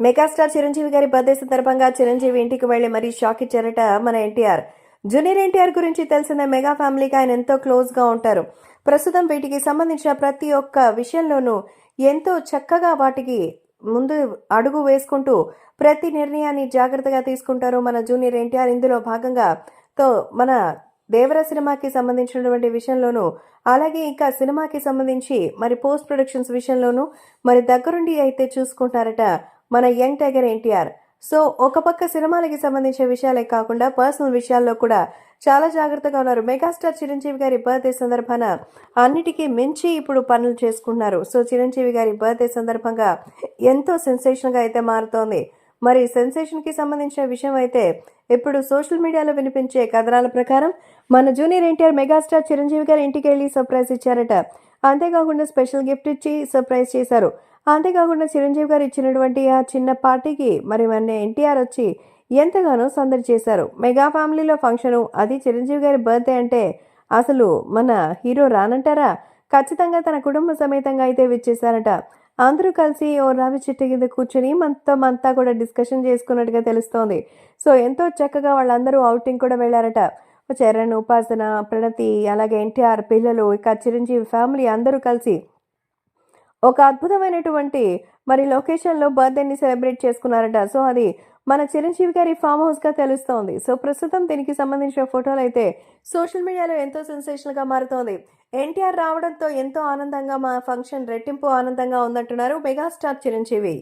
Megastar Chiranjeevi గారి birthday సందర్భంగా చిరంజీవి ఇంటికి వెళ్ళి మరీ షాక్ ఇచ్చారట మన ఎన్టీఆర్. జూనియర్ ఎన్టీఆర్ గురించి తెలిసిన మెగా ఫ్యామిలీకి ఆయన ఎంతో క్లోజ్గా ఉంటారు. ప్రస్తుతం వీటికి సంబంధించిన ప్రతి ఒక్క విషయంలోనూ ఎంతో చక్కగా వాటికి ముందు అడుగు వేసుకుంటూ ప్రతి నిర్ణయాన్ని జాగ్రత్తగా తీసుకుంటారు మన జూనియర్ ఎన్టీఆర్. ఇందులో భాగంగా తో మన దేవర సినిమాకి సంబంధించినటువంటి విషయంలోనూ అలాగే ఇంకా సినిమాకి సంబంధించి మరి పోస్ట్ ప్రొడక్షన్స్ విషయంలోనూ మరి దగ్గరుండి అయితే చూసుకుంటారట మన యంగ్ టైగర్ ఎన్టీఆర్. సో ఒక పక్క సినిమాలకి సంబంధించిన విషయాలే కాకుండా పర్సనల్ విషయాల్లో కూడా చాలా జాగ్రత్తగా ఉన్నారు. మెగాస్టార్ చిరంజీవి గారి బర్త్డే సందర్భాన అన్నిటికీ మించి ఇప్పుడు పనులు చేసుకుంటున్నారు. సో చిరంజీవి గారి బర్త్డే సందర్భంగా ఎంతో సెన్సేషన్గా అయితే మారుతోంది. మరి సెన్సేషన్కి సంబంధించిన విషయం అయితే ఇప్పుడు సోషల్ మీడియాలో వినిపించే కథనాల ప్రకారం మన జూనియర్ ఎన్టీఆర్ మెగాస్టార్ చిరంజీవి గారి ఇంటికి వెళ్ళి సర్ప్రైజ్ ఇచ్చారట. అంతేకాకుండా స్పెషల్ గిఫ్ట్ ఇచ్చి సర్ప్రైజ్ చేశారు. అంతేకాకుండా చిరంజీవి గారు ఇచ్చినటువంటి ఆ చిన్న పార్టీకి మరి మన ఎన్టీఆర్ వచ్చి ఎంతగానో సందడి చేశారు. మెగా ఫ్యామిలీలో ఫంక్షను అది చిరంజీవి గారి బర్త్డే అంటే అసలు మన హీరో రానంటారా? ఖచ్చితంగా తన కుటుంబ సమేతంగా అయితే విచ్చేశారట. అందరూ కలిసి ఓ రావి చెట్టు కింద కూర్చొని మొత్తం అంతా కూడా డిస్కషన్ చేసుకున్నట్టుగా తెలుస్తోంది. సో ఎంతో చక్కగా వాళ్ళందరూ అవుటింగ్ కూడా వెళ్ళారట. చరణ్ ఉపాసన ప్రణతి అలాగే ఎన్టీఆర్ పిల్లలు ఇక చిరంజీవి ఫ్యామిలీ అందరూ కలిసి ఒక అద్భుతమైనటువంటి మరి లొకేషన్లో బర్త్డేని సెలబ్రేట్ చేసుకున్నారట. సో అది మన చిరంజీవి గారి ఫామ్ హౌస్గా తెలుస్తోంది. సో ప్రస్తుతం దీనికి సంబంధించిన ఫోటోలు అయితే సోషల్ మీడియాలో ఎంతో సెన్సేషనల్గా మారుతోంది. ఎన్టీఆర్ రావడంతో ఎంతో ఆనందంగా మా ఫంక్షన్ రెట్టింపు ఆనందంగా ఉందంటున్నారు మెగాస్టార్ చిరంజీవి.